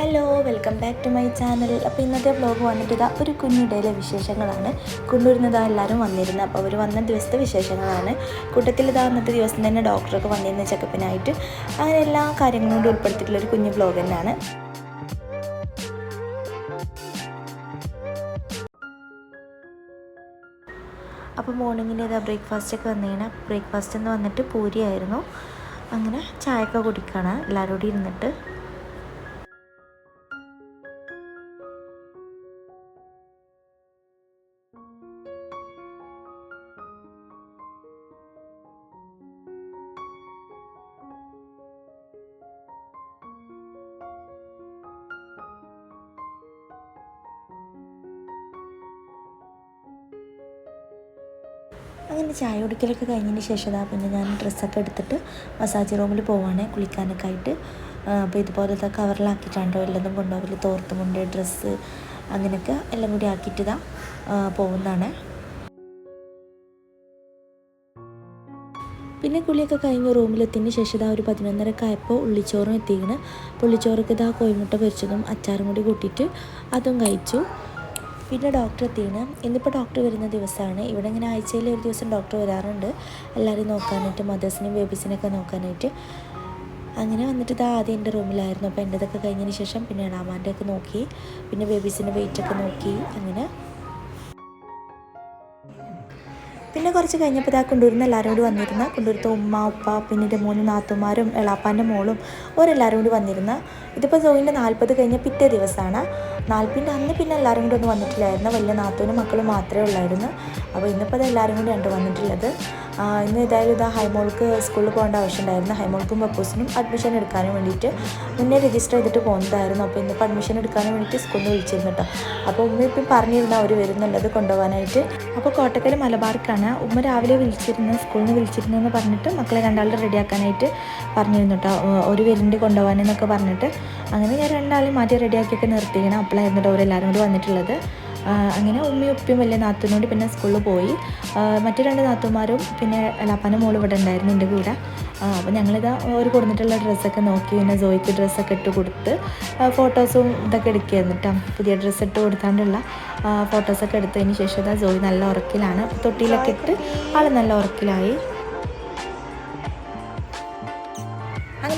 Hello welcome back to my channel. അപ്പോൾ ഇന്നത്തെ vlog വന്നിട്ട് ഇതാ ഒരു കുഞ്ഞിടയിലെ വിശേഷങ്ങളാണ്. കൊണ്ടുവരുന്നതാ എല്ലാവരും വന്നിരുന്നത് അപ്പോൾ അവർ വന്ന ദിവസത്തെ വിശേഷങ്ങളാണ്. കൂട്ടത്തിൽ ഇതാ അന്നത്തെ ദിവസം തന്നെ ഡോക്ടറൊക്കെ വന്നിരുന്ന ചെക്കപ്പിനായിട്ട്. അങ്ങനെ എല്ലാ കാര്യങ്ങളും കൊണ്ട് ഉൾപ്പെടുത്തിയിട്ടുള്ള ഒരു കുഞ്ഞു വ്ലോഗ് തന്നെയാണ്. അപ്പോൾ മോർണിംഗിന്റെ ഇതാ ബ്രേക്ക്ഫാസ്റ്റ് ഒക്കെ വന്നേനെ ബ്രേക്ക്ഫാസ്റ്റ് എന്ന് വന്നിട്ട് പൂരിയായിരുന്നു. അങ്ങനെ ചായയൊക്കെ കുടിക്കുകയാണ് എല്ലാവരും കൂടി ഇരുന്നിട്ട്. അങ്ങനെ ചായ കുടിക്കലൊക്കെ കഴിഞ്ഞതിന് ശേഷം ദാ പിന്നെ ഞാൻ ഡ്രസ്സൊക്കെ എടുത്തിട്ട് മസാജ് റൂമിൽ പോവാണ് കുളിക്കാനൊക്കെ ആയിട്ട്. അപ്പോൾ ഇതുപോലത്തെ കവറിലാക്കിയിട്ടാണ്ടോ എല്ലാതും കൊണ്ടുപോകൽ തോർത്തുമുണ്ട് ഡ്രസ്സ് അങ്ങനെയൊക്കെ എല്ലാം കൂടി ആക്കിയിട്ട് ഇതാ പോകുന്നതാണ്. പിന്നെ കുളിയൊക്കെ കഴിഞ്ഞ് റൂമിലെത്തിയതിന് ശേഷം ഇതാ ഒരു പതിനൊന്നരക്ക് ആയപ്പോൾ ഉള്ളിച്ചോറും എത്തിക്കണ്. പുള്ളിച്ചോറൊക്കെ ഇതാ കോഴിമുട്ട പൊരിച്ചതും അച്ചാറും കൂടി കൂട്ടിയിട്ട് അതും കഴിച്ചു. പിന്നെ ഡോക്ടർ എത്തിയാണ് ഇന്നിപ്പോൾ ഡോക്ടർ വരുന്ന ദിവസമാണ് ഇവിടെ ഇങ്ങനെ ആഴ്ചയിൽ ഒരു ദിവസം ഡോക്ടർ വരാറുണ്ട്. എല്ലാവരെയും നോക്കാനായിട്ട് മദേഴ്സിനെയും ബേബീസിനെയൊക്കെ നോക്കാനായിട്ട്. അങ്ങനെ വന്നിട്ട് ഇത് ആദ്യം എന്റെ റൂമിലായിരുന്നു. അപ്പോൾ എന്റെതൊക്കെ കഴിഞ്ഞതിന് ശേഷം പിന്നെ എളാമാന്റെ ഒക്കെ നോക്കി. പിന്നെ ബേബീസിന്റെ വെയിറ്റൊക്കെ നോക്കി. അങ്ങനെ പിന്നെ കുറച്ച് കഴിഞ്ഞപ്പോൾ ഇതാ കൊണ്ടുവരുന്ന എല്ലാവരും കൂടി വന്നിരുന്ന കൊണ്ടുവരുത്ത ഉമ്മ ഉപ്പ പിന്നെ എന്റെ മൂന്ന് നാത്തുമാരും എളാപ്പാന്റെ മോളും ഓരെല്ലാവരും കൂടി വന്നിരുന്ന. ഇതിപ്പോൾ ജോയിന്റെ നാൽപ്പത് കഴിഞ്ഞ പിറ്റേ ദിവസമാണ്. നാൽപ്പിന്റെ അന്ന് പിന്നെ എല്ലാവരും കൂടി ഒന്നും വന്നിട്ടില്ലായിരുന്നു. വലിയ നാത്തൂനും മക്കളും മാത്രമേ ഉള്ളായിരുന്നു. അപ്പോൾ ഇന്നിപ്പോൾ അത് എല്ലാവരും ഉണ്ട് വന്നിട്ടുള്ളത്. ഇന്ന് ഏതായാലും ഇതാ ഹൈമോൾക്ക് സ്കൂളിൽ പോകേണ്ട ആവശ്യമുണ്ടായിരുന്നു. ഹൈമോൾക്കും പപ്പൂസിനും അഡ്മിഷൻ എടുക്കാനും വേണ്ടിയിട്ട് മുന്നേ രജിസ്റ്റർ ചെയ്തിട്ട് പോകുന്നതായിരുന്നു അപ്പോൾ ഇന്നിപ്പോൾ അഡ്മിഷൻ എടുക്കാനും വേണ്ടിയിട്ട് സ്കൂളിൽ വിളിച്ചിരുന്നു കേട്ടോ. അപ്പോൾ ഉമ്മ ഇപ്പം പറഞ്ഞിരുന്നു അവർ വരുന്നുള്ളത് കൊണ്ടുപോകാനായിട്ട്. അപ്പോൾ കോട്ടക്കൽ മലബാർക്കാണ് ഉമ്മ രാവിലെ വിളിച്ചിരുന്നു സ്കൂളിൽ നിന്ന് വിളിച്ചിരുന്നെന്ന് പറഞ്ഞിട്ട് മക്കളെ രണ്ടാളും റെഡിയാക്കാനായിട്ട് പറഞ്ഞിരുന്നു കേട്ടോ. ഒരു വരുന്നുണ്ട് കൊണ്ടുപോകാനെന്നൊക്കെ പറഞ്ഞിട്ട്. അങ്ങനെ ഞാൻ രണ്ടാളും മാറ്റി റെഡിയാക്കിയൊക്കെ നിർത്തിക്കണം അപ്പോഴായിരുന്നു കേട്ടോ അവരെല്ലാവരും കൂടി വന്നിട്ടുള്ളത്. അങ്ങനെ ഉമ്മയും ഉപ്പയും വലിയ നാത്തൂനോട് പിന്നെ സ്കൂളിൽ പോയി. മറ്റു രണ്ട് നാത്തന്മാരും പിന്നെ എളാപ്പാന്റെ മോൾ ഇവിടെ ഉണ്ടായിരുന്നു എന്റെ കൂടെ. അപ്പോൾ ഞങ്ങളിതാ ഒരു കൊടുത്തിട്ടുള്ള ഡ്രസ്സൊക്കെ നോക്കി പിന്നെ ജോയ്ക്ക് ഡ്രസ്സൊക്കെ ഇട്ട് കൊടുത്ത് ഫോട്ടോസും ഇതൊക്കെ എടുക്കുകയായിരുന്നു കേട്ടോ പുതിയ ഡ്രസ്സ് ഇട്ട് കൊടുത്താണ്ടുള്ള ഫോട്ടോസൊക്കെ എടുത്തതിന് ശേഷം ഇതാ ജോയ് നല്ല ഉറക്കിലാണ്. തൊട്ടിയിലൊക്കെ ഇട്ട് ആൾ നല്ല ഉറക്കിലായി.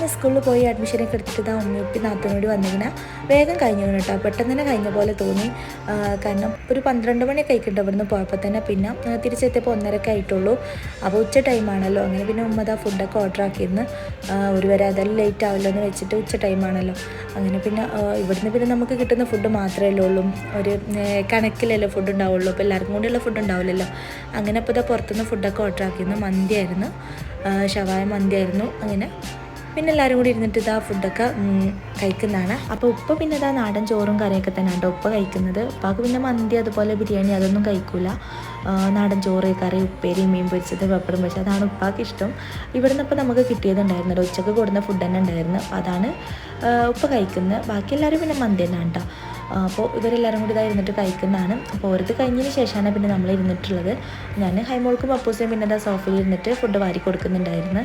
അങ്ങനെ സ്കൂളിൽ പോയി അഡ്മിഷനൊക്കെ എടുത്തിട്ട് ഇതാ ഉമ്മയുപ്പി നാത്തനോട് വന്നിങ്ങനെ വേഗം കഴിഞ്ഞു കേട്ടോ പെട്ടെന്ന് തന്നെ കഴിഞ്ഞ പോലെ തോന്നി. കാരണം ഒരു പന്ത്രണ്ട് മണി കഴിക്കണ്ട ഇവിടുന്ന് പോയപ്പോൾ തന്നെ. പിന്നെ തിരിച്ചെത്തിയപ്പോൾ ഒന്നരക്കെ ആയിട്ടുള്ളൂ. അപ്പോൾ ഉച്ച ടൈമാണല്ലോ അങ്ങനെ പിന്നെ ഉമ്മ ഇതാ ഫുഡൊക്കെ ഓർഡർ ആക്കിയിരുന്നു. ഒരു വരെ അതെല്ലാം ലേറ്റ് ആവില്ലോ എന്ന് വെച്ചിട്ട് ഉച്ച ടൈമാണല്ലോ അങ്ങനെ പിന്നെ ഇവിടുന്ന് പിന്നെ നമുക്ക് കിട്ടുന്ന ഫുഡ് മാത്രമേ ഉള്ളൂ. ഒരു കണക്കിലല്ലേ ഫുഡ് ഉണ്ടാവുള്ളൂ. അപ്പോൾ എല്ലാവർക്കും കൂടിയുള്ള ഫുഡ് ഉണ്ടാവില്ലല്ലോ. അങ്ങനെ അപ്പോൾ ഇതാ പുറത്തുനിന്ന് ഫുഡൊക്കെ ഓർഡർ ആക്കിയിരുന്നു. മന്തിയായിരുന്നു ഷവായ മന്തിയായിരുന്നു അങ്ങനെ പിന്നെ എല്ലാവരും കൂടി ഇരുന്നിട്ട് ഇതാ ഫുഡൊക്കെ കഴിക്കുന്നതാണ്. അപ്പോൾ ഉപ്പ പിന്നെ ഇതാ നാടൻ ചോറും കറിയൊക്കെ തന്നെയാണ് ഉണ്ടോ ഉപ്പ കഴിക്കുന്നത്. ഉപ്പാക്ക് പിന്നെ മന്തി അതുപോലെ ബിരിയാണി അതൊന്നും കഴിക്കൂല. നാടൻ ചോറ് കറി ഉപ്പേരി മീൻ പൊരിച്ചത് പപ്പടം പൊരിച്ചത് അതാണ് ഉപ്പാക്ക് ഇഷ്ടം. ഇവിടെ നിന്ന് ഇപ്പോൾ നമുക്ക് കിട്ടിയതുണ്ടായിരുന്നു ഉച്ചയ്ക്ക് കൊടുന്ന ഫുഡ് തന്നെ ഉണ്ടായിരുന്നു. അപ്പോൾ അതാണ് ഉപ്പ കഴിക്കുന്നത്. ബാക്കി എല്ലാവരും പിന്നെ മന്തി തന്നെയാണ് കേട്ടോ അപ്പോൾ ഇവരെല്ലാവരും കൂടി ഇതാ ഇരുന്നിട്ട് കഴിക്കുന്നതാണ്. അപ്പോൾ ഓരത് കഴിഞ്ഞതിന് ശേഷമാണ് പിന്നെ നമ്മൾ ഇരുന്നിട്ടുള്ളത്. ഞാൻ ഹൈമോൾക്കും പപ്പൂസിനും പിന്നെ സോഫയിൽ ഇരുന്നിട്ട് ഫുഡ് വാരി കൊടുക്കുന്നുണ്ടായിരുന്നു.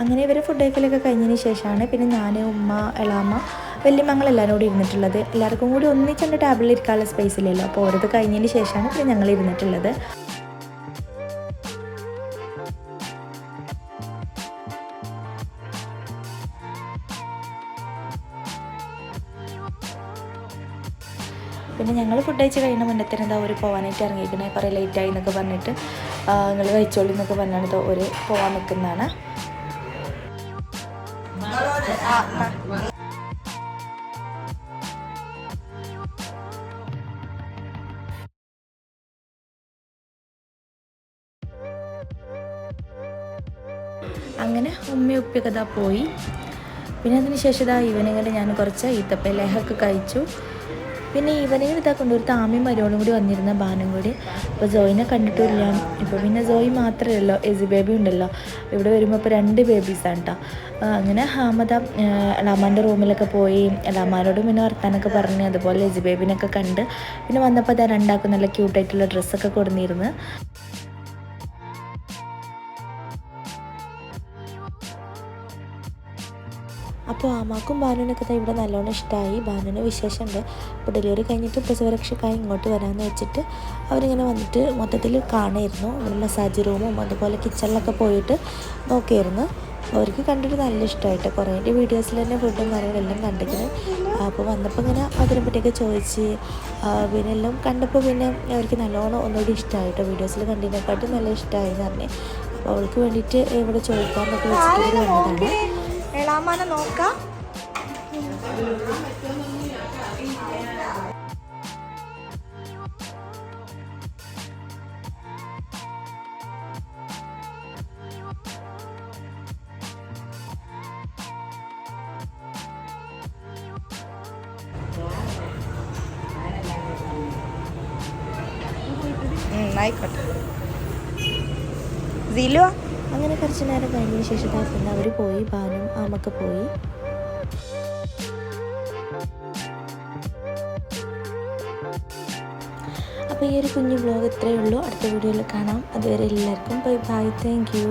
അങ്ങനെ ഇവർ ഫുഡ് കഴിക്കലൊക്കെ കഴിഞ്ഞതിന് ശേഷമാണ് പിന്നെ ഞാൻ ഉമ്മ എളാമ്മ വലിയമ്മങ്ങൾ എല്ലാവരും കൂടി ഇരുന്നിട്ടുള്ളത്. എല്ലാവർക്കും കൂടി ഒന്നിച്ച് എന്റെ ടേബിളിൽ ഇരിക്കാനുള്ള സ്പേസ് ഇല്ലല്ലോ. അപ്പോൾ ഓരോ കഴിഞ്ഞതിന് ശേഷമാണ് പിന്നെ ഞങ്ങൾ ഇരുന്നിട്ടുള്ളത്. പിന്നെ ഞങ്ങൾ ഫുഡ് കഴിച്ച് കഴിയുന്ന മുന്നേ തന്നെ എന്താ ഒരു പോകാനായിട്ട് ഇറങ്ങിയിരിക്കണേ കുറേ ലേറ്റായി എന്നൊക്കെ പറഞ്ഞിട്ട് നിങ്ങൾ കഴിച്ചോളി എന്നൊക്കെ പറഞ്ഞാണ് ഒരു പോകാൻ നിൽക്കുന്നതാണ് അങ്ങനെ ഉമ്മയും ഉപ്പയൊക്കെ പോയി. പിന്നെ അതിന് ശേഷം ഇതാ ഈവനിങ്ങിൽ ഞാൻ കുറച്ച് ഈത്തപ്പ ലേഹൊക്കെ കഴിച്ചു. പിന്നെ ഇവനെ ഇതാ കൊണ്ട് ഒരു താമയും മരോളും കൂടി വന്നിരുന്ന ബാനും കൂടി. അപ്പോൾ ജോയിനെ കണ്ടിട്ടില്ല. ഇപ്പോൾ പിന്നെ ജോയി ഉള്ളൂ എസി ബേബി ഉണ്ടല്ലോ. ഇവിടെ വരുമ്പോൾ ഇപ്പോൾ രണ്ട് ബേബീസാണ് കേട്ടോ അങ്ങനെ ഹാമദ ലാമാന്റെ റൂമിലൊക്കെ പോയി എളാമാരോടും പിന്നെ വർത്താനൊക്കെ പറഞ്ഞ് അതുപോലെ എസി ബേബിനൊക്കെ കണ്ട്. പിന്നെ വന്നപ്പോൾ അതാ രണ്ടാക്കും നല്ല ക്യൂട്ടായിട്ടുള്ള ഡ്രസ്സൊക്കെ കൊടുന്നിരുന്ന്. അപ്പോൾ ആമാക്കും ബാനുവിനൊക്കെ ഇവിടെ നല്ലോണം ഇഷ്ടമായി ബാനുവിന് വിശേഷമുണ്ട്. അപ്പോൾ ഡെലിവറി കഴിഞ്ഞിട്ട് പ്രസവരക്ഷക്കായി ഇങ്ങോട്ട് വരാമെന്ന് വെച്ചിട്ട് അവരിങ്ങനെ വന്നിട്ട് മൊത്തത്തിൽ കാണുമായിരുന്നു ഇവിടെ മസാജ് റൂമും അതുപോലെ കിച്ചണിലൊക്കെ പോയിട്ട് നോക്കിയായിരുന്നു. അവർക്ക് കണ്ടിട്ട് നല്ല ഇഷ്ടമായിട്ട്. കുറേ വീഡിയോസിൽ തന്നെ ഫുഡും കാര്യങ്ങളെല്ലാം കണ്ടിരിക്കുന്നു അപ്പോൾ വന്നപ്പോൾ ഇങ്ങനെ അതിനെ പറ്റിയൊക്കെ ചോദിച്ച് പിന്നെ എല്ലാം കണ്ടപ്പോൾ പിന്നെ അവർക്ക് നല്ലോണം ഒന്നുകൂടി ഇഷ്ടമായിട്ടോ. വീഡിയോസിൽ കണ്ടതിനെക്കാട്ടും നല്ല ഇഷ്ടമായി എന്ന് പറഞ്ഞു. അപ്പോൾ അവൾക്ക് വേണ്ടിയിട്ട് ഇവിടെ ചോദിക്കാമെന്നൊക്കെ വെച്ചിട്ട് വന്നതാണ്. എളാമാനെ നോക്കാം. ആയിക്കോട്ടെ. സിലുവാ അങ്ങനെ കുറച്ച് നേരം കഴിഞ്ഞതിന് ശേഷം പിന്നെ അവർ പോയി ബാനും ആമൊക്കെ പോയി. അപ്പോൾ ഈ ഒരു കുഞ്ഞു ബ്ലോഗ് ഇത്രയേ ഉള്ളൂ. അടുത്ത വീഡിയോയിൽ കാണാം. അതുവരെ എല്ലാവർക്കും ബൈ ബൈ താങ്ക് യു